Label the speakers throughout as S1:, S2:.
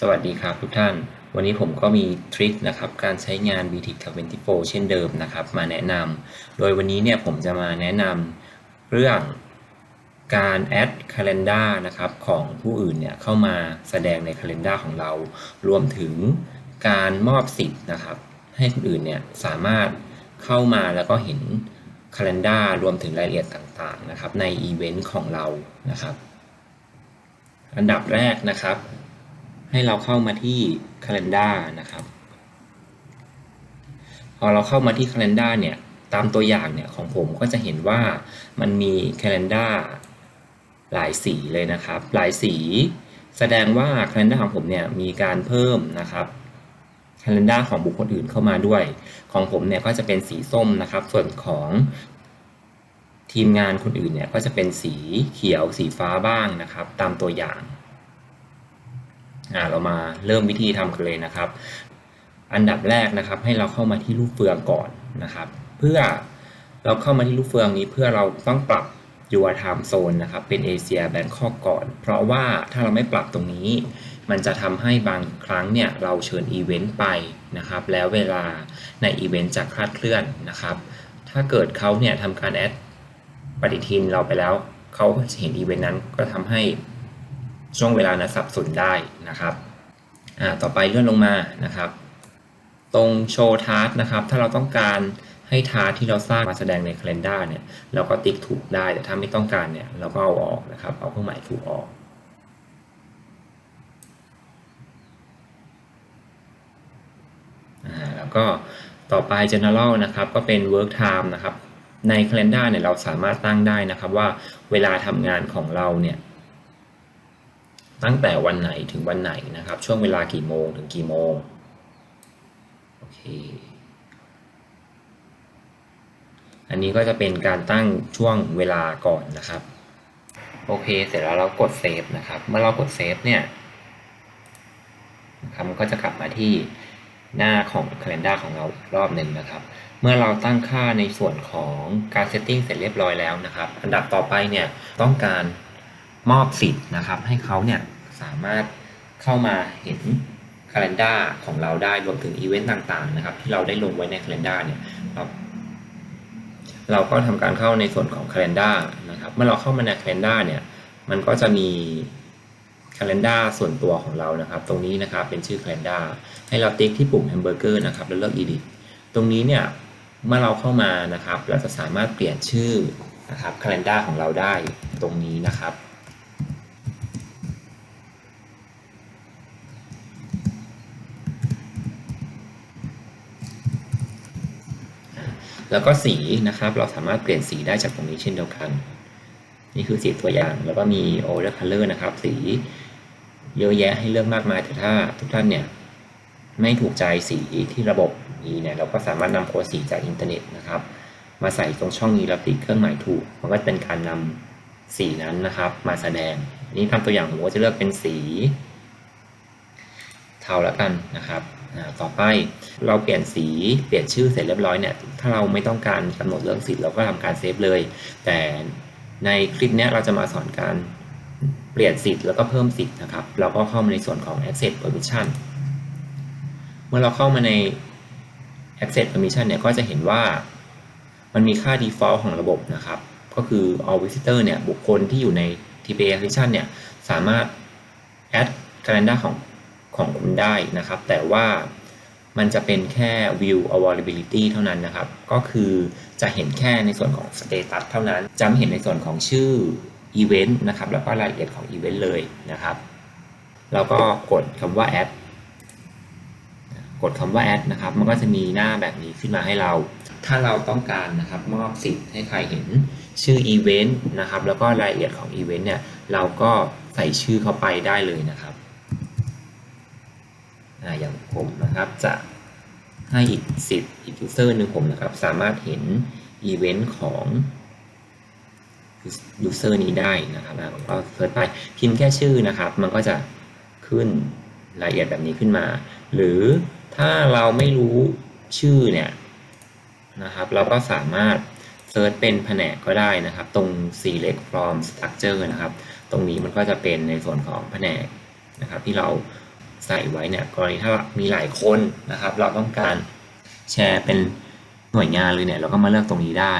S1: สวัสดีครับทุกท่าน วันนี้ผมก็มีทริคนะครับการใช้งาน BTIC 24 เช่นเดิมนะครับมาแนะนำโดยวันนี้เนี่ยผมจะมาแนะนำเรื่องการ add calendar นะครับของผู้อื่นเนี่ยเข้ามาแสดงใน calendar ของเรา รวมถึงการมอบสิทธิ์นะครับให้คนอื่นเนี่ยสามารถเข้ามาแล้วก็เห็น calendar รวมถึงรายละเอียดต่างๆนะครับในอีเวนต์ของเรานะครับ อันดับแรกนะครับ ให้เราเข้ามาที่ calendar นะครับ พอเราเข้ามาที่ calendar เนี่ยตามตัวอย่างเนี่ยของผมก็จะเห็นว่ามันมี calendar หลายสีเลยนะครับ หลายสีแสดงว่า calendar ของผมเนี่ยมีการเพิ่มนะครับ calendar ของบุคคลอื่นเข้ามาด้วย ของผมเนี่ยก็จะเป็นสีส้มนะครับ ส่วนของทีมงานคนอื่นเนี่ยก็จะเป็นสีเขียวสีฟ้าบ้างนะครับ ตามตัวอย่าง เรามาเริ่มวิธีทำกันเลยนะครับ อันดับแรกนะครับ ให้เราเข้ามาที่ลูกเฟืองก่อนนะครับ เพื่อเราเข้ามาที่ลูกเฟืองนี้เพื่อเราต้องปรับ your time zone นะครับ เป็นเอเชียแบงคอกก่อน เพราะว่าถ้าเราไม่ปรับตรงนี้ มันจะทำให้บางครั้งเนี่ย เราเชิญอีเวนต์ไปนะครับ แล้วเวลาในอีเวนต์จะคลาดเคลื่อนนะครับ ถ้าเกิดเขาเนี่ยทำการแอดปฏิทินเราไปแล้ว เขาเห็นอีเวนต์นั้นก็ทำให้ ช่วงเวลานั้นสับสนได้นะครับอ่าต่อไปเลื่อนลงมานะครับ ตรงโชว์ทาร์นะครับ ถ้าเราต้องการให้ทาร์ที่เราสร้างมาแสดงใน calendar เนี่ย เราก็ติ๊กถูกได้ แต่ถ้าไม่ต้องการเนี่ย เราก็เอาออกนะครับ เอาเครื่องหมายถูกออกแล้วก็ต่อไป general นะครับ ก็เป็น work time นะครับ ใน calendar เนี่ย เราสามารถตั้งได้นะครับว่าเวลาทำงานของเราเนี่ย ตั้งแต่วันไหนถึงวันไหนนะครับ ช่วงเวลากี่โมงถึงกี่โมงโอเคอันนี้ก็จะเป็นการตั้งช่วงเวลาก่อนนะครับ โอเค เสร็จแล้วเรากดเซฟนะครับ เมื่อเรากดเซฟเนี่ยนะครับมันก็จะกลับมาที่หน้าของ Calendar ของเราอีกรอบหนึ่งนะครับ เมื่อเราตั้งค่าในส่วนของการเซตติ้งเสร็จเรียบร้อยแล้วนะครับ อันดับต่อไปเนี่ยต้องการ มอบสิทธิ์นะครับ ให้เขาเนี่ยสามารถเข้ามาเห็น calendar ของเราได้รวมถึงอีเวนต์ต่างๆนะครับ ที่เราได้ลงไว้ใน calendar เนี่ยเราเราก็ทำการเข้าในส่วนของ calendar นะครับ เมื่อเราเข้ามาใน calendar เนี่ยมันก็จะมี calendar ส่วนตัวของเรานะครับ ตรงนี้นะครับเป็นชื่อ calendar ให้เราติ๊กที่ปุ่ม hamburger นะครับแล้วเลือก edit ตรงนี้เนี่ยเมื่อเราเข้ามานะครับ เราจะสามารถเปลี่ยนชื่อนะครับ calendar ของเราได้ตรงนี้นะครับ แล้วก็สีนะครับ เราสามารถเปลี่ยนสีได้จากตรงนี้เช่นเดียวกัน นี่คือสีตัวอย่าง แล้วก็มี order color นะครับ สีเยอะแยะให้เลือกมากมาย แต่ถ้าทุกท่านเนี่ยไม่ถูกใจสีที่ระบบนี้เนี่ย เราก็สามารถนำโค้ดสีจากอินเทอร์เน็ตนะครับ มาใส่ตรงช่องนี้แล้วติดเครื่องหมายถูก มันก็เป็นการนำสีนั้นนะครับ มาแสดง นี่ทำตัวอย่างผมก็จะเลือกเป็นสี เทาแล้วกันนะครับ ต่อไปเราเปลี่ยนสีเปลี่ยนชื่อเสร็จเรียบร้อยเนี่ยถ้าเราไม่ต้องการกำหนดเรื่องสิทธิ์เราก็ทำการเซฟเลย แต่ในคลิปนี้เราจะมาสอนการเปลี่ยนสิทธิ์แล้วก็เพิ่มสิทธิ์นะครับ เราก็เข้ามาในส่วนของ access permission เมื่อเราเข้ามาใน access permission เนี่ยก็จะเห็นว่ามันมีค่า default ของระบบนะครับ ก็คือ all visitor เนี่ยบุคคลที่อยู่ใน TPA application เนี่ยสามารถ add calendar ของ ของคุณได้นะครับ แต่ว่ามันจะเป็นแค่ view availability เท่านั้นนะครับ ก็คือจะเห็นแค่ในส่วนของ status เท่านั้นจะไม่เห็นในส่วนของชื่อ event นะครับ แล้วก็รายละเอียดของ event เลยนะครับ แล้วก็กดคำว่า add กดคำว่า add นะครับ มันก็จะมีหน้าแบบนี้ขึ้นมาให้เรา ถ้าเราต้องการนะครับมอบสิทธิ์ให้ใครเห็นชื่อ event นะครับ แล้วก็รายละเอียดของ event เนี่ย เราก็ใส่ชื่อเข้าไปได้เลยนะครับ อย่างผมนะครับจะให้อีกสิทธิ์อีกยูเซอร์หนึ่งผมนะครับ สามารถเห็นอีเวนต์ของยูเซอร์นี้ได้นะครับผมก็เสิร์ชไปพิมพ์แค่ชื่อนะครับ มันก็จะขึ้นรายละเอียดแบบนี้ขึ้นมา หรือถ้าเราไม่รู้ชื่อเนี่ยนะครับ เราก็สามารถเซิร์ชเป็นแผนกก็ได้นะครับ ตรง select from structure นะครับ ตรงนี้มันก็จะเป็นในส่วนของแผนกนะครับ ที่เรา ใส่ไว้เนี่ยกรณีถ้ามีหลายคนนะครับ เราต้องการแชร์เป็นหน่วยงานเลยเนี่ยเราก็มาเลือกตรงนี้ได้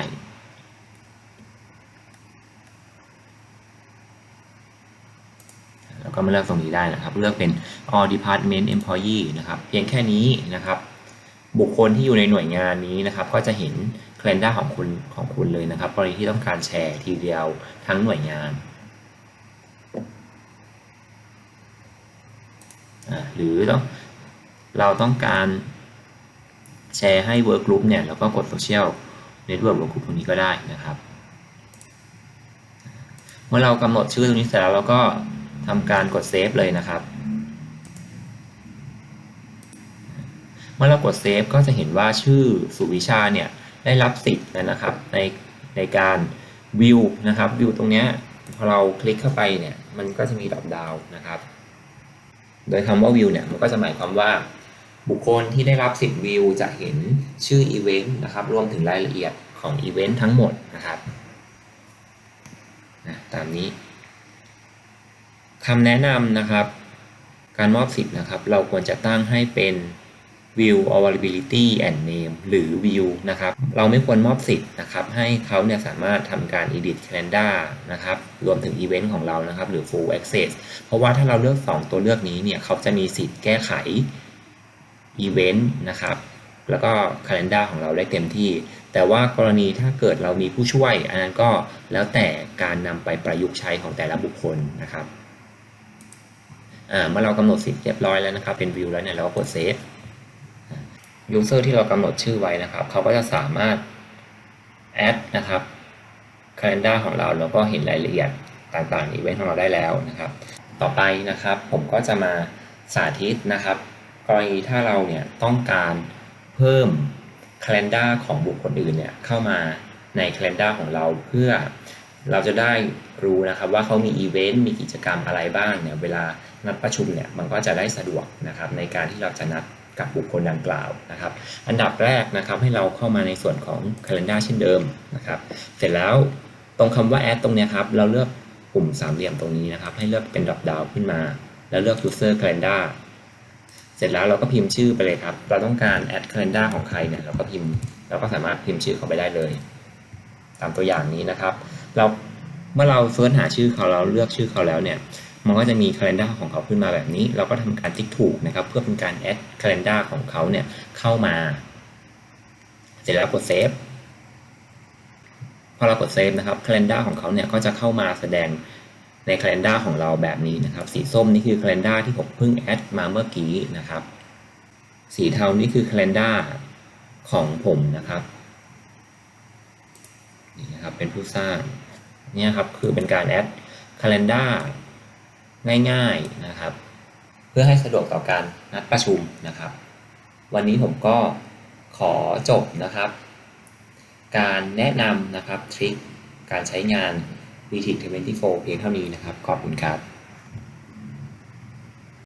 S1: แล้วก็มาเลือกตรงนี้ได้นะครับ เลือกเป็น all department employee นะครับ เพียงแค่นี้นะครับ บุคคลที่อยู่ในหน่วยงานนี้นะครับ ก็จะเห็น calendar ของคุณของคุณเลยนะครับกรณีที่ต้องการแชร์ทีเดียวทั้งหน่วยงานอ่า หรือเราต้องการแชร์ให้ work group เนี่ยแล้วก็กด social network work group ตรงนี้ก็ได้นะครับ เมื่อเรากำหนดชื่อตรงนี้เสร็จแล้วเราก็ทำการกดเซฟเลยนะครับ เมื่อเรากดเซฟก็จะเห็นว่าชื่อสุวิชาเนี่ยได้รับสิทธิ์นะครับในในการวิวนะครับวิวตรงนี้พอเราคลิกเข้าไปเนี่ยมันก็จะมีดอปดาวนะครับ โดยคำว่าวิวเนี่ยมันก็จะหมายความว่าบุคคลที่ได้รับสิทธิ์วิวจะเห็นชื่ออีเวนต์นะครับรวมถึงรายละเอียดของอีเวนต์ทั้งหมดนะครับนะตามนี้คำแนะนำนะครับ การมอบสิทธิ์นะครับ เราควรจะตั้งให้เป็น view availability and name หรือ view นะครับ เราไม่ควรมอบสิทธิ์นะครับ ให้เขาเนี่ยสามารถทำการ edit calendar นะครับ รวมถึง event ของเรานะครับ หรือ full access เพราะว่าถ้าเราเลือก 2 ตัวเลือกนี้เนี่ย เขาจะมีสิทธิ์แก้ไข event นะครับ แล้วก็ calendar ของเราได้เต็มที่ แต่ว่ากรณีถ้าเกิดเรามีผู้ช่วย อันนั้นก็แล้วแต่การนำไปประยุกต์ใช้ของแต่ละบุคคลนะครับเมื่อเรากำหนดสิทธิ์เรียบร้อยแล้วนะครับ เป็น view แล้วเนี่ยเราก็กด save user ที่เรากำหนดชื่อไว้นะครับ เขาก็จะสามารถ add นะครับ calendar ของเราแล้วก็เห็นรายละเอียดต่างๆ event ของเราได้แล้วนะครับ ต่อไปนะครับผมก็จะมาสาธิตนะครับกรณีถ้าเราเนี่ยต้องการเพิ่ม calendar ของบุคคลอื่นเนี่ยเข้ามาใน calendar ของเราเพื่อเราจะได้รู้นะครับว่าเขามีอีเวนต์มีกิจกรรมอะไรบ้างเนี่ยเวลานัดประชุมเนี่ยมันก็จะได้สะดวกนะครับในการที่เราจะนัด กับบุคคลดังกล่าวนะครับ อันดับแรกนะครับให้เราเข้ามาในส่วนของ calendar เช่นเดิมนะครับ เสร็จแล้วตรงคำว่า add ตรงนี้ครับเราเลือกปุ่มสามเหลี่ยมตรงนี้นะครับ ให้เลือกเป็น drop down ขึ้นมา แล้วเลือก user calendar เสร็จแล้วเราก็พิมพ์ชื่อไปเลยครับ เราต้องการ add calendar ของใครเนี่ยเราก็พิมพ์เราก็สามารถพิมพ์ชื่อเขาไปได้เลย ตามตัวอย่างนี้นะครับ เราเมื่อเราเสิร์ชหาชื่อเขาเราเลือกชื่อเขาแล้วเนี่ย มันก็จะมี calendar ของเขาขึ้นมาแบบนี้ เราก็ทำการติ๊กถูกนะครับ เพื่อเป็นการ add calendar ของเขาเนี่ยเข้ามา เสร็จแล้วกด save พอเรากด save นะครับ calendar ของเขาเนี่ยก็จะเข้ามาแสดงใน calendar ของเราแบบนี้นะครับ สีส้มนี่คือ calendar ที่ผมเพิ่ง add มาเมื่อกี้นะครับ สีเทานี่คือ calendar ของผมนะครับนี่นะครับเป็นผู้สร้างเนี่ยครับคือเป็นการ add calendar ง่ายๆนะครับ เพื่อให้สะดวกต่อการนัดประชุมนะครับ วันนี้ผมก็ขอจบนะครับ การแนะนำนะครับทริคการใช้งาน VT 24 เพียงเท่านี้นะครับ ขอบคุณครับ